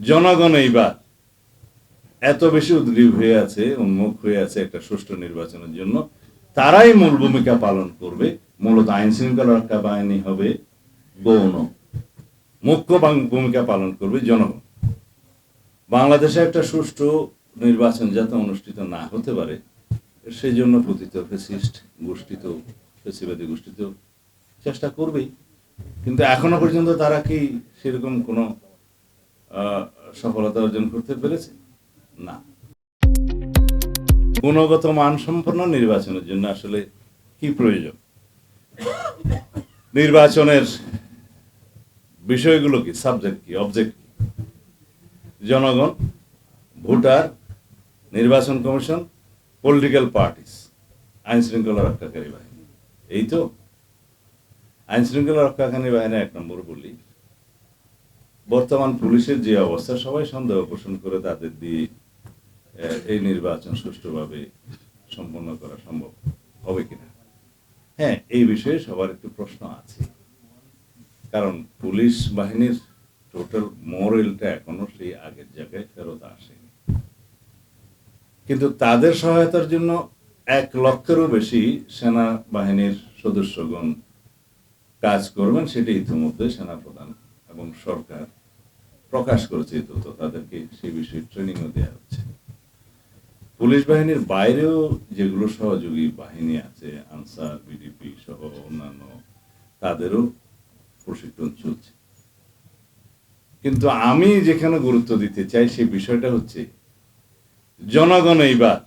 জনগণ এইবার এত বেশি উদ্গ্রীব হয়ে আছে উন্মুখ হয়ে আছে একটা সুষ্ঠু নির্বাচনের জন্য। তারাই মূল ভূমিকা পালন করবে। মূলত আইন শৃঙ্খলা রক্ষা বাহিনী হবে, গৌণ। মুখ্য ভূমিকা পালন করবে জনগণ। বাংলাদেশে একটা সুষ্ঠু নির্বাচন যাতে অনুষ্ঠিত না হতে পারে সেই জন্য পতিত ফেসিস্ট গোষ্ঠী তো ফেসিবাদী গোষ্ঠী তো চেষ্টা করবেই। কিন্তু এখনও পর্যন্ত তারা কি সেরকম কোনো সফলতা অর্জন করতে পেরেছে? না। গুণগত মানসম্পন্ন নির্বাচনের জন্য আসলে কি প্রয়োজন? নির্বাচনের বিষয়গুলো কি? সাবজেক্ট কি? অবজেক্ট কি? জনগণ, ভোটার, নির্বাচন কমিশন পলিটিক্যাল পার্টিস আইন শৃঙ্খলা রক্ষাকারী বাহিনী। এই তো? আইন শৃঙ্খলা রক্ষাকারী বাহিনী এক নম্বর বলি বর্তমান পুলিশের যে অবস্থা, সবাই সন্দেহ পোষণ করে তাদের দিয়ে এই নির্বাচন সুষ্ঠুভাবে সম্পন্ন করা সম্ভব হবে কিনা? হ্যাঁ এই বিষয়ে সবার একটু প্রশ্ন আছে। কারণ পুলিশ বাহিনীর টোটাল মোরেলটা এখনও সেই আগের জায়গায় ফেরত আসেনি। কিন্তু তাদের সহায়তার জন্য এক লক্ষেরও বেশি সেনা বাহিনীর সদস্যগণ কাজ করবেন, সেটি ইতিমধ্যে সেনাপ্রধান এবং সরকার প্রকাশ করেছে তথ্য তাদেরকে সেই বিষয়ে ট্রেনিংও দেওয়া হচ্ছে। পুলিশ বাহিনীর বাইরেও যেগুলো সহযোগী বাহিনী আছে, আনসার, বিডিপি সহ অন্যান্য, তাদেরও প্রশিক্ষণ চলছে। কিন্তু আমি যেখানে গুরুত্ব দিতে চাই সেই বিষয়টা হচ্ছে, জনগণ এইবার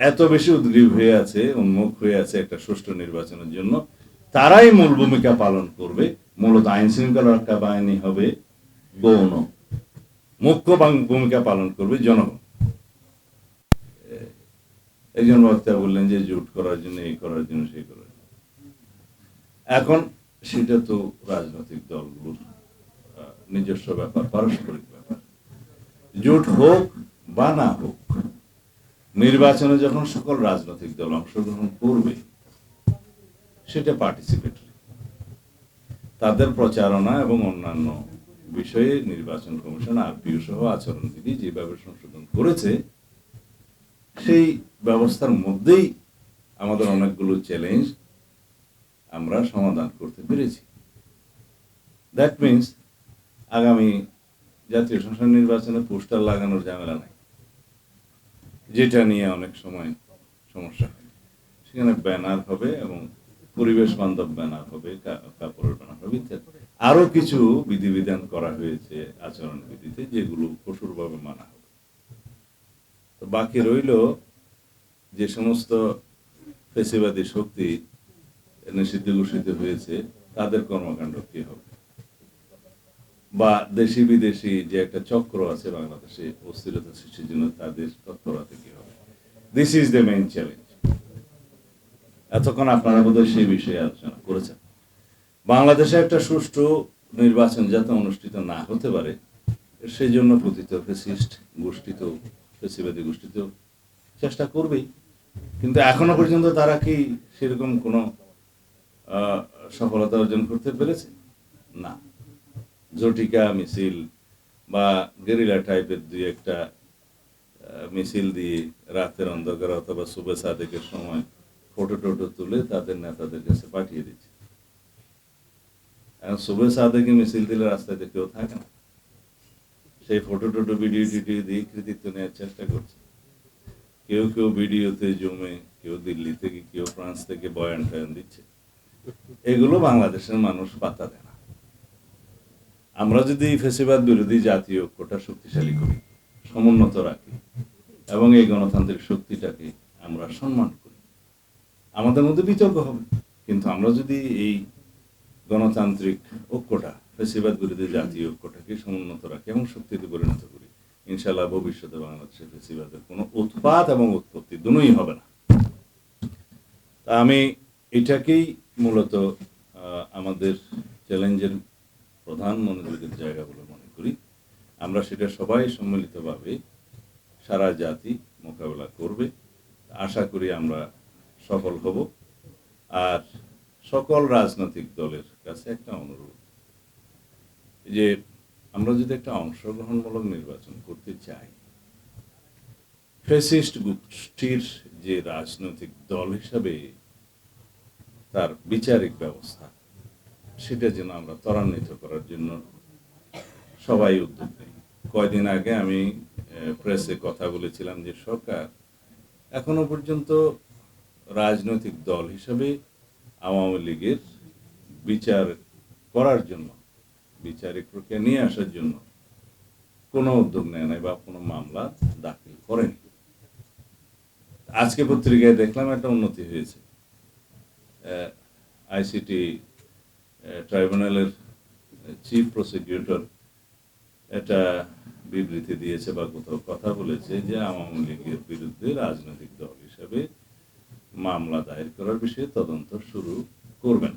এত বেশি উদ্গ্রীব হয়ে আছে উন্মুখ হয়ে আছে একটা সুষ্ঠু নির্বাচনের জন্য, তারাই মূল ভূমিকা পালন করবে। মূলত আইন শৃঙ্খলা রক্ষা বাহিনী হবে গৌণ। মুখ্য ভূমিকা পালন করবে জনগণ। একজন বক্তা বললেন যে জোট করার জন্য এই করার জন্য সেই করার জন্য। এখন সেটা তো রাজনৈতিক দলগুলোর নিজস্ব ব্যাপার, পারস্পরিক ব্যাপার। জোট হোক বা না হোক, নির্বাচনে যখন সকল রাজনৈতিক দল অংশগ্রহণ করবে, সেটা পার্টিসিপেটরি তাদের প্রচারণা এবং অন্যান্য বিষয়ে নির্বাচন কমিশন, আরপিও সহ আচরণবিধি যেভাবে সংশোধন করেছে, সেই ব্যবস্থার মধ্যেই আমাদের অনেকগুলো চ্যালেঞ্জ আমরা সমাধান করতে পেরেছি। দ্যাট মিনস আগামী জাতীয় সংসদ নির্বাচনে পোস্টার লাগানোর ঝামেলা নাই। যেটা নিয়ে অনেক সময় সমস্যা হয়। সেখানে ব্যানার হবে এবং পরিবেশ বান্ধব ব্যানার হবে কাপড়ের ব্যানার হবে, ইত্যাদি। আরও কিছু বিধিবিধান করা হয়েছে আচরণ বিধিতে যেগুলো কঠোরভাবে মানা হবে। তো বাকি রইল যে সমস্ত ফেসিবাদী শক্তি নিষিদ্ধ ঘোষিত হয়েছে, তাদের কর্মকাণ্ড কি হবে? বা দেশি বিদেশি যে একটা চক্র আছে বাংলাদেশে অস্থিরতা সৃষ্টির জন্য তাদের তৎপরতা কি হবে? This is the main challenge এতক্ষণ আপনারা বোধহয় সেই বিষয়ে আলোচনা করেছেন। বাংলাদেশে একটা সুষ্ঠু নির্বাচন যাতে অনুষ্ঠিত না হতে পারে, সেই জন্য পতিত ফেসিস্ট গোষ্ঠী তো ফেসিবাদী তো চেষ্টা করবেই। কিন্তু এখনও পর্যন্ত তারা কি সেরকম কোনো সফলতা অর্জন করতে পেরেছে? না। জটিকা মিছিল বা গেরিলা টাইপের দুই একটা মিছিল দিয়ে রাতের অন্ধকার অথবা শুভে সাদেকের সময় ফটো টোটো তুলে তাদের নেতাদের কাছে পাঠিয়ে দিচ্ছে। শুভে সাদেকে মিছিল দিলে কেউ থাকে না? সেই ফটো টোটো ভিডিও টিডিও দিয়ে কৃতিত্ব নেওয়ার চেষ্টা করছে। কেউ কেউ ভিডিওতে জমে, কেউ দিল্লি থেকে, কেউ ফ্রান্স থেকে বয়ান দিচ্ছে। এগুলো বাংলাদেশের মানুষ পাতা দেয় না। আমরা যদি ফেসিবাদ বিরোধী জাতীয় ঐক্যটা শক্তিশালী করি, সমুন্নত রাখি, এবং এই গণতান্ত্রিক শক্তিটাকে আমরা সম্মান করি, আমাদের মধ্যে বিতর্ক হবে। কিন্তু আমরা যদি এই গণতান্ত্রিক ঐক্যটা, ফেসিবাদ বিরোধী জাতীয় ঐক্যটাকে সমুন্নত রাখি এবং শক্তিতে পরিণত করি। ইনশাল্লাহ ভবিষ্যতে বাংলাদেশে ফেসিবাদের কোনো উৎপাত এবং উৎপত্তি দুটোই হবে না। তা আমি এটাকেই মূলত আমাদের চ্যালেঞ্জের প্রধান মনোযোগের জায়গা বলে মনে করি। আমরা সেটা সবাই সম্মিলিতভাবে সারা জাতি মোকাবেলা করবে। আশা করি আমরা সফল হব। আর সকল রাজনৈতিক দলের কাছে একটা অনুরোধ। যে আমরা যদি একটা অংশগ্রহণমূলক নির্বাচন করতে চাই ফেসিস্ট গোষ্ঠীর যে রাজনৈতিক দল হিসাবে তার বিচারিক ব্যবস্থা, সেটা যেন আমরা ত্বরান্বিত করার জন্য সবাই উদ্যোগ নেই। কয়দিন আগে আমি প্রেসে কথা বলেছিলাম যে সরকার এখনও পর্যন্ত রাজনৈতিক দল হিসাবে আওয়ামী লীগের বিচার করার জন্য বিচারিক প্রক্রিয়া নিয়ে আসার জন্য কোনো উদ্যোগ নেয় নাই বা কোনো মামলা দাখিল করেনি। আজকে পত্রিকায় দেখলাম একটা উন্নতি হয়েছে। আইসিটি ট্রাইব্যুনালের চিফ প্রসিকিউটর এটা বিবৃতি দিয়েছে বা কোথাও কথা বলেছে যে আওয়ামী লীগের বিরুদ্ধে রাজনৈতিক দল হিসাবে মামলা দায়ের করার বিষয়ে তদন্ত শুরু করবেন।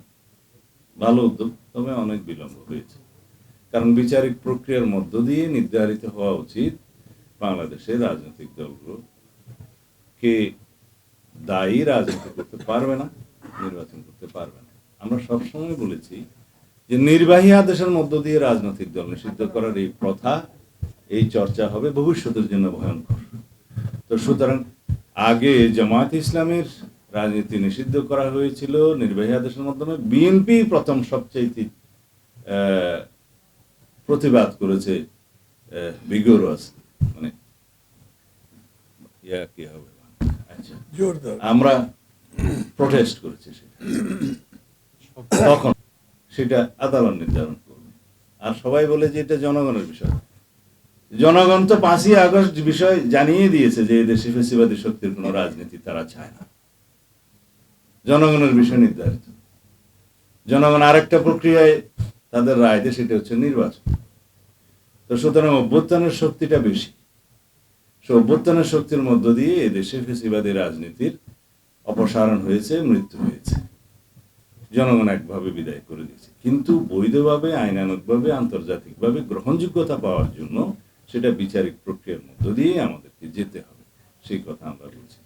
ভালো উদ্যোগ, তবে অনেক বিলম্ব হয়েছে। কারণ বিচারিক প্রক্রিয়ার মধ্য দিয়ে নির্ধারিত হওয়া উচিত বাংলাদেশের রাজনৈতিক দলগুলো। কে দায়ী রাজনীতি করতে পারবে না, নির্বাচন করতে পারবে না। আমরা সবসময় বলেছি যে নির্বাহী আদেশের মধ্য দিয়ে রাজনৈতিক দল নিষিদ্ধ করার এই প্রথা, এই চর্চা হবে ভবিষ্যতের জন্য ভয়ঙ্কর। তো সুতরাং আগে জামায়াত ইসলামের রাজনীতি নিষিদ্ধ করা হয়েছিল নির্বাহী আদেশের মাধ্যমে। বিএনপি প্রথম সবচাইতে আহ, প্রতিবাদ করেছে বিগোরাস মানে ইয়া কি হবে? আচ্ছা। আমরা প্রটেস্ট করেছি সেটা। তখন সেটা আদালত নির্ধারণ করবে। আর সবাই বলে যে এটা জনগণের বিষয়। জনগণ তো পাঁচই আগস্ট বিষয় জানিয়ে দিয়েছে যে দেশে ফেসিবাদী শক্তির কোনো রাজনীতি তারা চায় না। জনগণের বিষয় নির্ধারিত। জনগণ আরেকটা প্রক্রিয়ায় তাদের রায় দেয়, সেটা হচ্ছে নির্বাচন। তো সুতরাং অভ্যুত্থানের শক্তিটা বেশি। সে অভ্যুত্থানের শক্তির মধ্য দিয়ে এদেশে ফেসিবাদী রাজনীতির অপসারণ হয়েছে, মৃত্যু হয়েছে। জনগণ একভাবে বিদায় করে দিয়েছে। কিন্তু বৈধভাবে, আইনানুগভাবে, আন্তর্জাতিকভাবে গ্রহণযোগ্যতা পাওয়ার জন্য সেটা বিচারিক প্রক্রিয়ার মধ্য দিয়েই আমাদেরকে যেতে হবে। সেই কথা আমরা বলছি।